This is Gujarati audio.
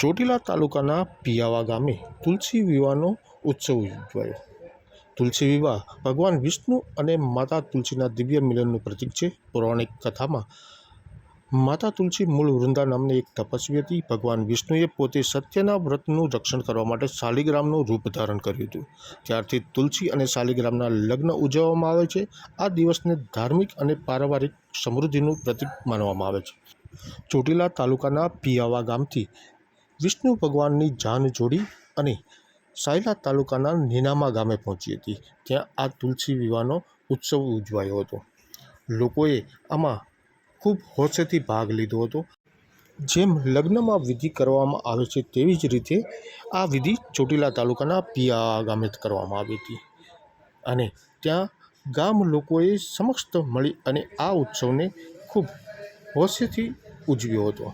ચોટીલા તાલુકાના પિયાવા ગામે તુલસી વિવાહનો ઉત્સવ ઉજવાયો. તુલસી વિવાહ ભગવાન વિષ્ણુ અને માતા તુલસીના દિવ્ય મિલનનું પ્રતીક છે. પૌરાણિક કથામાં માતા તુલસી મૂળ વૃંદા નામની એક તપસ્વી હતી. ભગવાન વિષ્ણુએ પોતે સત્યના વ્રતનું રક્ષણ કરવા માટે શાલિગ્રામનું રૂપ ધારણ કર્યું હતું. ત્યારથી તુલસી અને શાલિગ્રામના લગ્ન ઉજવવામાં આવે છે. આ દિવસને ધાર્મિક અને પારિવારિક સમૃદ્ધિનું પ્રતીક માનવામાં આવે છે. ચોટીલા તાલુકાના પિયાવા ગામથી વિષ્ણુ ભગવાનની જાન જોડી અને સાયલા તાલુકાના નીનામા ગામે પહોંચી હતી. ત્યાં આ તુલસી વિવાહનો ઉત્સવ ઉજવાયો હતો. લોકોએ આમાં ખૂબ હોંશેથી ભાગ લીધો હતો. જેમ લગ્નમાં વિધિ કરવામાં આવે છે તેવી જ રીતે આ વિધિ ચોટીલા તાલુકાના પિયા ગામે કરવામાં આવી હતી. અને ત્યાં ગામ લોકોએ સમક્ષ મળી અને આ ઉત્સવને ખૂબ હોંશેથી ઉજવ્યો હતો.